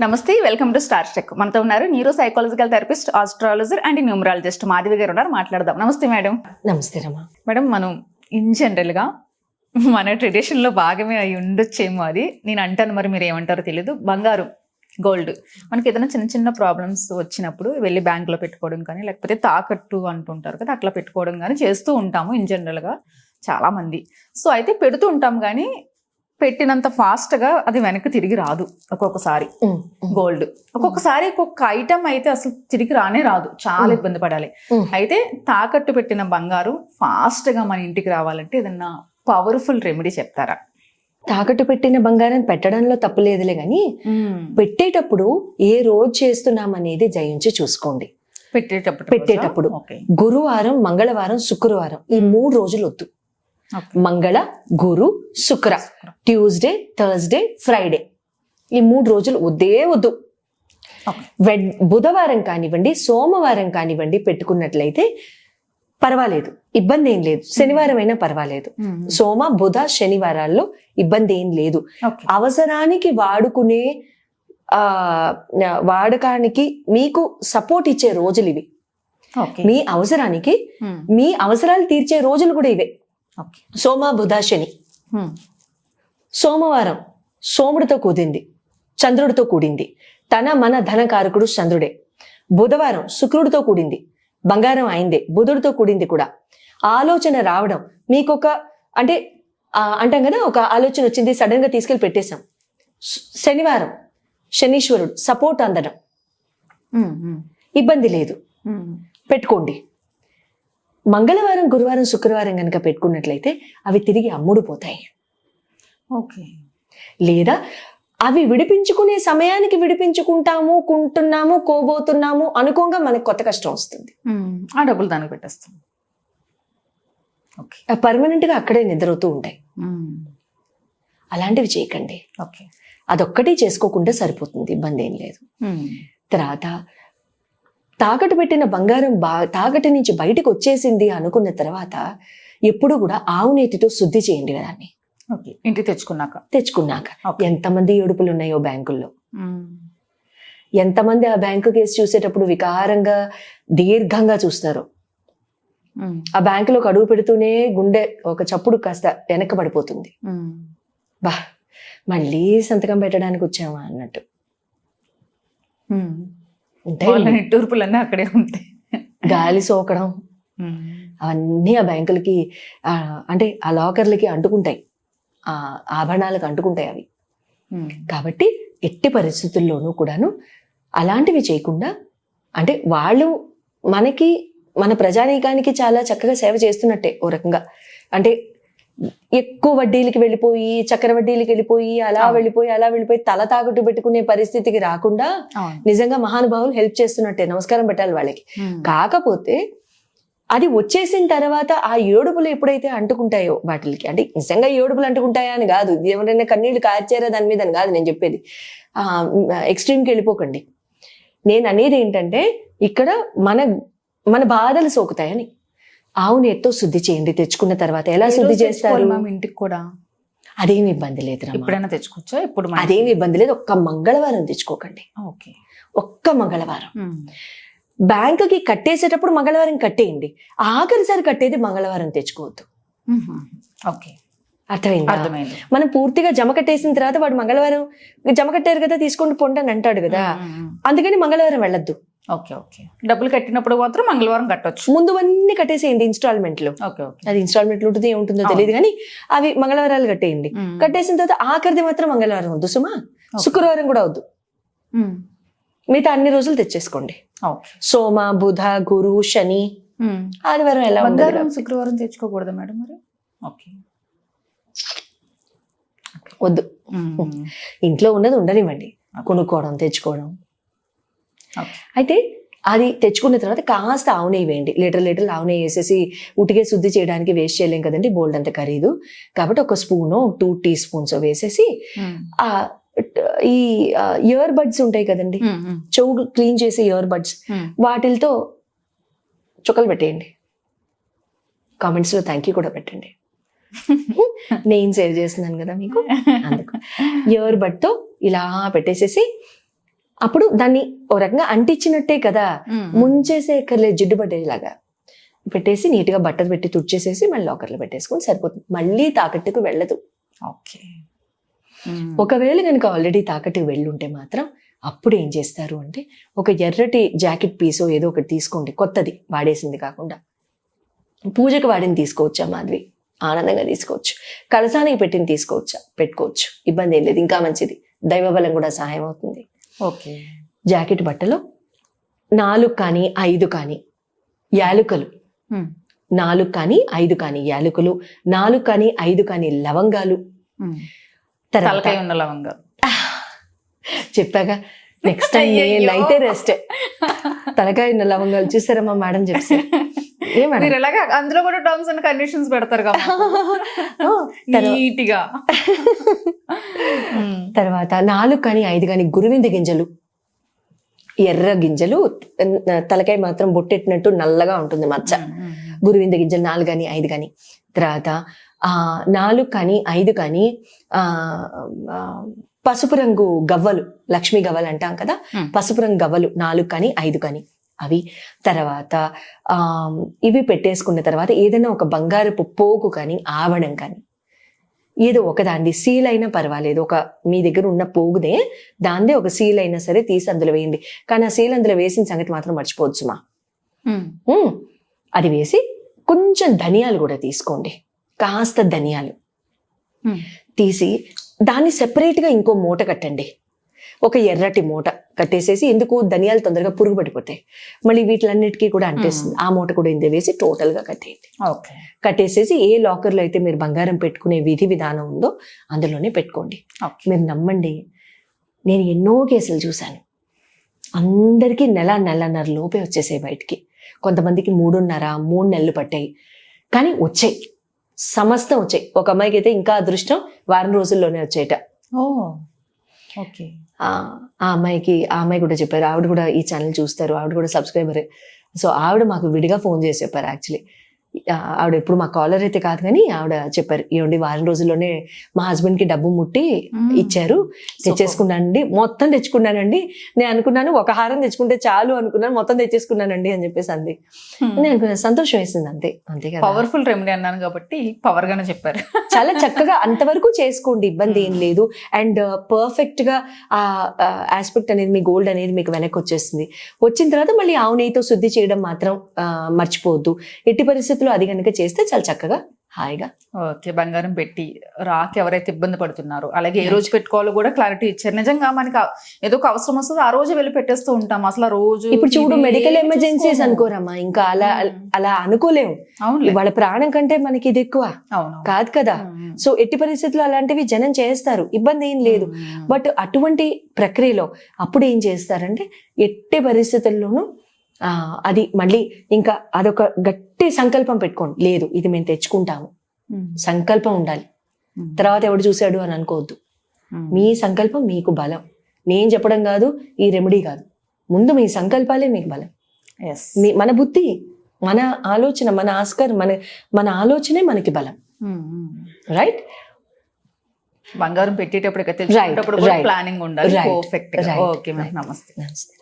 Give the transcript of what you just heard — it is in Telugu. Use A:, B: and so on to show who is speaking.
A: నమస్తే వెల్కమ్ టు స్టార్ చెక్. మనతో ఉన్నారు neuro psychological therapist astrologer and numerologist Madhavi garu ఉన్నారు. మాట్లాడదాం. నమస్తే మేడం.
B: నమస్తే రమా.
A: మేడం మనం ఇన్ జనరల్గా మన ట్రెడిషన్లో భాగమే అయి ఉండొచ్చేమో అది. నేను అంటాను మరి మీరు ఏమంటారో తెలియదు బంగారం గోల్డ్ మనకి ఏదైనా చిన్న చిన్న ప్రాబ్లమ్స్ వచ్చినప్పుడు వెళ్ళి బ్యాంకులో పెట్టుకోవడం కానీ లేకపోతే తాకట్టు అంటుంటారు కదా అట్లా పెట్టుకోవడం కానీ చేస్తూ ఉంటాము ఇన్ జనరల్గా చాలా మంది సో అయితే పెడుతూ ఉంటాం కానీ పెట్టినంత ఫాస్ట్గా అది వెనక్కి తిరిగి రాదు ఒక్కొక్కసారి. గోల్డ్ ఒక్కొక్కసారి ఒక్కొక్క ఐటమ్ అయితే అసలు తిరిగి రానే రాదు. చాలా. ఇబ్బంది పడాలి. అయితే తాకట్టు పెట్టిన బంగారు ఫాస్ట్గా మన ఇంటికి రావాలంటే ఏదన్నా పవర్ఫుల్ రెమెడీ చెప్తారా?
B: తాకట్టు పెట్టిన బంగారం పెట్టడంలో తప్పు లేదులే గాని పెట్టేటప్పుడు ఏ రోజు చేస్తున్నాం అనేది జయించి చూసుకోండి.
A: పెట్టేటప్పుడు
B: పెట్టేటప్పుడు. గురువారం మంగళవారం శుక్రవారం ఈ మూడు రోజులు వద్దు. మంగళ గురు శుక్ర. ట్యూస్డే థర్స్డే ఫ్రైడే ఈ మూడు రోజులు వద్దే వద్దు. వెడ్ బుధవారం కానివ్వండి సోమవారం కానివ్వండి పెట్టుకున్నట్లయితే పర్వాలేదు. ఇబ్బంది ఏం లేదు. శనివారం అయినా పర్వాలేదు
A: Mm.
B: సోమ బుధ శనివారాల్లో ఇబ్బంది ఏం లేదు. అవసరానికి వాడుకునే ఆ వాడకానికి మీకు సపోర్ట్ ఇచ్చే రోజులు ఇవి. మీ అవసరానికి
A: Mm.
B: మీ అవసరాలు తీర్చే రోజులు కూడా ఇవే. సోమ బుధ శని. సోమవారం సోముడితో కూడింది చంద్రుడితో కూడింది. తన మన ధనకారకుడు చంద్రుడే. బుధవారం శుక్రుడితో కూడింది బంగారం అయిందే బుధుడితో కూడింది కూడా. ఆలోచన రావడం మీకొక అంటే అంటాం కదా ఒక ఆలోచన వచ్చింది సడన్గా తీసుకెళ్ళి పెట్టేశాం. శనివారం శనీశ్వరుడు సపోర్ట్ అందడం. ఇబ్బంది లేదు. పెట్టుకోండి. మంగళవారం గురువారం శుక్రవారం కనుక పెట్టుకున్నట్లయితే అవి తిరిగి అమ్ముడు పోతాయి.
A: ఓకే.
B: లేదా అవి విడిపించుకునే సమయానికి విడిపించుకుంటాము కుంటున్నాము కోబోతున్నాము అనుకోగా మనకు కొత్త కష్టం వస్తుంది.
A: ఆ డబ్బులు దానికి పెట్టేస్తాం. ఓకే.
B: పర్మనెంట్గా అక్కడే నిద్రవుతూ ఉంటాయి. అలాంటివి చేయకండి.
A: ఓకే.
B: అదొక్కటి చేసుకోకుండా సరిపోతుంది. ఇబ్బంది ఏం లేదు. తర్వాత తాకట్టు పెట్టిన బంగారం బా తాకట్టు నుంచి బయటకు వచ్చేసింది అనుకున్న తర్వాత ఎప్పుడు కూడా ఆవు నేతితో శుద్ధి చేయండి దాన్ని
A: ఓకే. ఇంటికి తెచ్చుకున్నాక?
B: తెచ్చుకున్నాక. ఎంతమంది ఏడుపులు ఉన్నాయో బ్యాంకుల్లో. ఎంతమంది ఆ బ్యాంకు కేసు చూసేటప్పుడు వికారంగా దీర్ఘంగా చూస్తారు. ఆ బ్యాంకులోకి అడుగు పెడుతూనే గుండె ఒక చప్పుడు కాస్త వెనక పడిపోతుంది. బా మళ్ళీ సంతకం పెట్టడానికి వచ్చామా అన్నట్టు. ఉంటాయి.
A: నిట్టూర్పులన్నీ అక్కడే ఉంటాయి.
B: గాలి సోకడం. అవన్నీ ఆ బ్యాంకులకి అంటే ఆ లాకర్లకి అంటుకుంటాయి. ఆ ఆభరణాలకు అంటుకుంటాయి అవి. కాబట్టి ఎట్టి పరిస్థితుల్లోనూ కూడాను అలాంటివి చేయకుండా అంటే వాళ్ళు మనకి మన ప్రజానీకానికి చాలా చక్కగా సేవ చేస్తున్నట్టే ఓ రకంగా. అంటే ఎక్కువ వడ్డీలకి వెళ్ళిపోయి చక్కెర వడ్డీలకి వెళ్ళిపోయి అలా. వెళ్ళిపోయి అలా వెళ్ళిపోయి తల తాకట్టు పెట్టుకునే పరిస్థితికి రాకుండా నిజంగా మహానుభావులు హెల్ప్ చేస్తున్నట్టే నమస్కారం పెట్టాలి వాళ్ళకి. కాకపోతే అది వచ్చేసిన తర్వాత ఆ ఏడుపులు ఎప్పుడైతే అంటుకుంటాయో వాటికి అంటే నిజంగా ఏడుపులు అంటుకుంటాయా అని కాదు ఎవరైనా కన్నీళ్ళు కార్చారా దాని మీద అని కాదు నేను చెప్పేది. ఆ ఎక్స్ట్రీమ్కి వెళ్ళిపోకండి. నేను అనేది ఏంటంటే ఇక్కడ మన మన బాధలు సోకుతాయని. ఆవు నెత్తో శుద్ధి చేయండి తెచ్చుకున్న తర్వాత ఎలా శుద్ధి చేస్తారు?
A: ఇంటికి కూడా?
B: అదేమి ఇబ్బంది లేదు.
A: ఎప్పుడైనా తెచ్చుకోవచ్చా? ఎప్పుడు మన-
B: అదేమి ఇబ్బంది లేదు ఒక్క మంగళవారం తెచ్చుకోకండి.
A: ఓకే.
B: ఒక్క మంగళవారం. బ్యాంకుకి కట్టేసేటప్పుడు మంగళవారం కట్టేయండి. ఆఖరిసారి కట్టేది మంగళవారం తెచ్చుకోవద్దు.
A: ఓకే.
B: అర్థమైందా? మనం పూర్తిగా జమ కట్టేసిన తర్వాత వాడు మంగళవారం జమ కట్టారు కదా తీసుకోండి పొండి అని అంటాడు కదా. అందుకని మంగళవారం వెళ్ళొద్దు.
A: Okay okay. డబ్బులు కట్టినప్పుడు మాత్రం మంగళవారం కట్టొచ్చు.
B: ముందు అన్ని కట్టేసేయండి ఇన్స్టాల్మెంట్లో
A: ఓకే ఓకే.
B: అది ఇన్స్టాల్మెంట్ ఉంటుందో ఏముంటుందో. తెలియదు కానీ అవి మంగళవారాలు కట్టేయండి. కట్టేసిన తర్వాత ఆఖరిది మాత్రం మంగళవారం వద్దు సుమా. శుక్రవారం కూడా వద్దు. మిగతా అన్ని రోజులు తెచ్చేసుకోండి. సోమ బుధ గురు శని. ఆదివారం ఎలా ఉండదు
A: బంగారం శుక్రవారం తెచ్చుకోకూడదా మేడం మరి? ఓకే.
B: వద్దు. ఇంట్లో ఉన్నది ఉండనివ్వండి. కొనుక్కోవడం తెచ్చుకోవడం. అయితే అది తెచ్చుకున్న తర్వాత కాస్త ఆవు నెయ్యి వేయండి లీటర్ లీటర్ ఆవు నెయ్యి వేసేసి ఉటికే శుద్ధి చేయడానికి వేస్ట్ చేయలేం కదండి బోల్డ్ అంత ఖరీదు కాబట్టి ఒక స్పూను టూ టీ స్పూన్స్ వేసేసి
A: Mm.
B: ఆ ఈ ఇయర్ బడ్స్ ఉంటాయి కదండి
A: Mm. Mm.
B: చెవు క్లీన్ చేసే ఇయర్ బడ్స్. వాటిలతో చుక్కలు పెట్టేయండి కామెంట్స్లో థ్యాంక్ యూ కూడా పెట్టండి నేను సేవ్ చేస్తున్నాను కదా మీకు అందుకు ఇయర్ బడ్తో ఇలా పెట్టేసేసి అప్పుడు దాన్ని ఓ రకంగా అంటించినట్టే కదా. ముంచేసే ఎక్కర్లేదు జిడ్డు పట్టేలాగా పెట్టేసి నీట్గా బట్టర్ పెట్టి తుడిచేసేసి మళ్ళీ లాకర్లో పెట్టేసుకొని సరిపోతుంది. మళ్ళీ తాకట్టుకు వెళ్ళదు.
A: ఓకే.
B: ఒకవేళ కనుక ఆల్రెడీ తాకట్టుకు వెళ్ళుంటే మాత్రం అప్పుడు ఏం చేస్తారు అంటే ఒక ఎర్రటి జాకెట్ పీసో ఏదో ఒకటి తీసుకోండి. కొత్తది వాడేసింది కాకుండా. పూజకు వాడిని తీసుకోవచ్చా మాధవి? ఆనందంగా తీసుకోవచ్చు. కలసానికి పెట్టింది తీసుకోవచ్చా? పెట్టుకోవచ్చు. ఇబ్బంది ఏం లేదు ఇంకా మంచిది. దైవ బలం కూడా సహాయం అవుతుంది.
A: ఓకే.
B: జాకెట్ బట్టలో నాలుగు కానీ ఐదు కానీ యాలుకలు. నాలుగు కానీ ఐదు కానీ యాలకులు నాలుగు కానీ ఐదు కానీ లవంగాలు. తర్వాత
A: తలకాయ ఉన్న లవంగా
B: చెప్పాగా నెక్స్ట్ టైం
A: అయ్యయ్యో.
B: నేనైతే రెస్ట్ తలకాయ లవంగాలు చూసారమ్మా మేడం చెప్పి ఏ మేడం
A: మీరు ఎలాగా అందులో కూడా టర్మ్స్ అండ్ కండిషన్స్ పెడతారు కదా.
B: ఓ, తర్వా-
A: నీట్గా ఉమ్.
B: తర్వాత నాలుగు కానీ ఐదు కానీ గురువింద గింజలు. ఎర్ర గింజలు తలకాయ మాత్రం బొట్టెట్టినట్టు నల్లగా ఉంటుంది మచ్చ. గురువింద గింజలు నాలుగు కానీ ఐదు కానీ. తర్వాత ఆ నాలుగు కానీ ఐదు కానీ పసుపు రంగు గవ్వలు లక్ష్మీ గవ్వలు అంటాం కదా. పసుపు రంగు గవ్వలు నాలుగు కానీ ఐదు కానీ అవి తర్వాత ఆ ఇవి పెట్టేసుకున్న తర్వాత ఏదైనా ఒక బంగారపు పోగు కానీ ఆవడం కానీ ఏదో ఒకదాంది సీల్ అయినా పర్వాలేదు ఒక మీ దగ్గర ఉన్న పోగుదే దాందే ఒక సీల్ అయినా సరే తీసి అందులో వేయండి కానీ ఆ సీల్ అందులో వేసిన సంగతి మాత్రం మర్చిపోవచ్చు మా
A: ఉమ్.
B: మ్మ్. అది వేసి కొంచెం ధనియాలు కూడా తీసుకోండి కాస్త ధనియాలు. తీసి దాన్ని సెపరేట్గా ఇంకో మూట కట్టండి. ఒక ఎర్రటి మూట కట్టేసేసి ఎందుకు ధనియాలు తొందరగా పురుగు పడిపోతాయి మళ్ళీ వీటిలన్నిటికీ కూడా అంటేస్తుంది. ఆ మూట కూడా ఇందే వేసి టోటల్గా కట్టేయండి.
A: ఓకే.
B: కట్టేసేసి ఏ లాకర్లో అయితే మీరు బంగారం పెట్టుకునే విధి విధానం ఉందో అందులోనే పెట్టుకోండి.
A: ఓకే.
B: మీరు నమ్మండి. నేను ఎన్నో కేసులు చూశాను. అందరికీ నెల నెలన్నర లోపే వచ్చేసాయి బయటికి. కొంతమందికి మూడున్నర మూడు నెలలు పట్టాయి. కానీ వచ్చాయి. సమస్తం వచ్చాయి. ఒక అమ్మాయికి అయితే ఇంకా అదృష్టం వారం రోజుల్లోనే వచ్చేట.
A: ఓ ఓకే.
B: ఆ ఆ అమ్మాయికి ఆ అమ్మాయి కూడా చెప్పారు. ఆవిడ కూడా ఈ ఛానల్ చూస్తారు. ఆవిడ కూడా సబ్స్క్రైబరే. సో ఆవిడ మాకు విడిగా ఫోన్ చేసి చెప్పారు యాక్చువల్లీ. ఆవిడ ఎప్పుడు మా కాలర్ అయితే కాదు కానీ ఆవిడ చెప్పారు ఏమండి వారం రోజుల్లోనే మా హస్బెండ్కి డబ్బు ముట్టి. ఇచ్చారు తెచ్చేసుకున్నానండి మొత్తం తెచ్చుకున్నానండి నేను అనుకున్నాను ఒక హారం తెచ్చుకుంటే చాలు అనుకున్నాను మొత్తం తెచ్చేసుకున్నానండి అని చెప్పేసి అంది. నేను అనుకున్నాను సంతోషం వేసింది అంతే అంతే కదా.
A: పవర్ఫుల్ రెమెడీ అన్నాను కాబట్టి పవర్ గానే చెప్పారు.
B: చాలా చక్కగా అంతవరకు చేసుకోండి ఇబ్బంది ఏం లేదు. అండ్ పర్ఫెక్ట్గా ఆ ఆస్పెక్ట్ అనేది మీ గోల్డ్ అనేది మీకు వెనక్కి వచ్చేస్తుంది. వచ్చిన తర్వాత మళ్ళీ ఆవు నెయ్యితో శుద్ధి చేయడం మాత్రం మర్చిపోవద్దు. ఎట్టి పరిస్థితుల్లో అది కనుక చేస్తే చాలా చక్కగా హాయిగా
A: ఓకే బంగారం పెట్టి రాకి ఎవరైతే ఇబ్బంది పడుతున్నారో అలాగే ఏ రోజు పెట్టుకోవాలో కూడా క్లారిటీ ఇచ్చారు. నిజంగా మనకి ఏదో ఒక అవసరం వస్తుంది ఆ రోజు వెళ్ళి పెట్టేస్తూ ఉంటాం. అసలు రోజు
B: ఇప్పుడు చూడు మెడికల్ ఎమర్జెన్సీస్. అనుకోరమ్మా. ఇంకా అలా
A: మ్మ్.
B: అలా అనుకోలేము. వాళ్ళ ప్రాణం కంటే మనకి ఇది ఎక్కువ.
A: అవును
B: కాదు కదా. సో ఎట్టి పరిస్థితుల్లో అలాంటివి జనం చేస్తారు. ఇబ్బంది ఏం లేదు. బట్ అటువంటి ప్రక్రియలో అప్పుడు ఏం చేస్తారంటే ఎట్టి పరిస్థితుల్లోనూ అది మళ్ళీ ఇంకా అదొక గట్టి సంకల్పం పెట్టుకోండి. లేదు ఇది మేము తెచ్చుకుంటాము. సంకల్పం ఉండాలి. తర్వాత ఎవడు చూశాడు అని అనుకోవద్దు. మీ సంకల్పం మీకు బలం. నేను చెప్పడం కాదు ఈ రెమెడీ కాదు. ముందు మీ సంకల్పాలే మీకు బలం. మీ మన బుద్ధి మన ఆలోచన మన ఆస్కర్ మన మన ఆలోచనే మనకి బలం. రైట్
A: బంగారం పెట్టేటప్పుడు. ప్లానింగ్ ఉండాలి. ఓకే. నమస్తే
B: నమస్తే